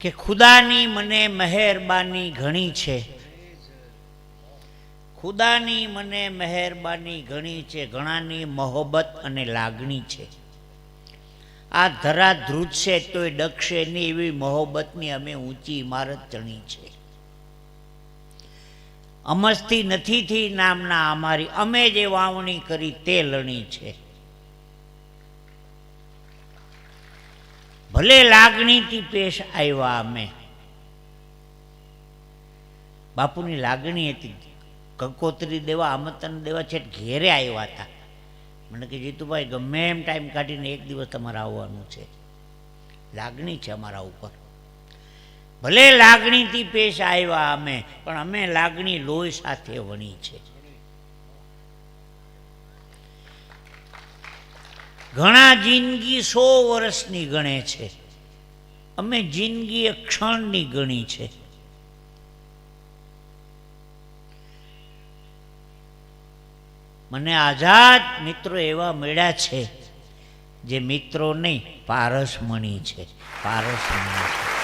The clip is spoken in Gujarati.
કે ખુદાની મને મહેરબાની ઘણી છે. ખુદાની મને મહેરબાની ઘણી છે, ઘણાની મોહબ્બત અને લાગણી છે. આ ધરા ધ્રુજશે તોય ડકશે નહીં એવી મોહબ્બતની અમે ઊંચી ઇમારત ચણી છે. અમસ્તી નથીથી નામના અમારી, અમે જે વાવણી કરી તે લણી છે. ભલે લાગણીથી પેશ આવ્યા અમે. બાપુની લાગણી હતી. કંકોત્રી દેવા, આમંત્રણ દેવા છે ઘેરે આવ્યા હતા. મને કે, જીતુભાઈ, ગમે એમ ટાઈમ કાઢીને એક દિવસ તમારે આવવાનું છે. લાગણી છે અમારા ઉપર. ભલે લાગણીથી પેશ આવ્યા અમે, પણ અમે લાગણી લોહી સાથે વણી છે. ઘણા જિંદગી સો વર્ષની ગણે છે. અમે જિંદગી એ ક્ષણની ગણી છે. મને આઝાદ મિત્રો એવા મળ્યા છે, જે મિત્રો નહીં પારસમણી છે પારસમણી છે.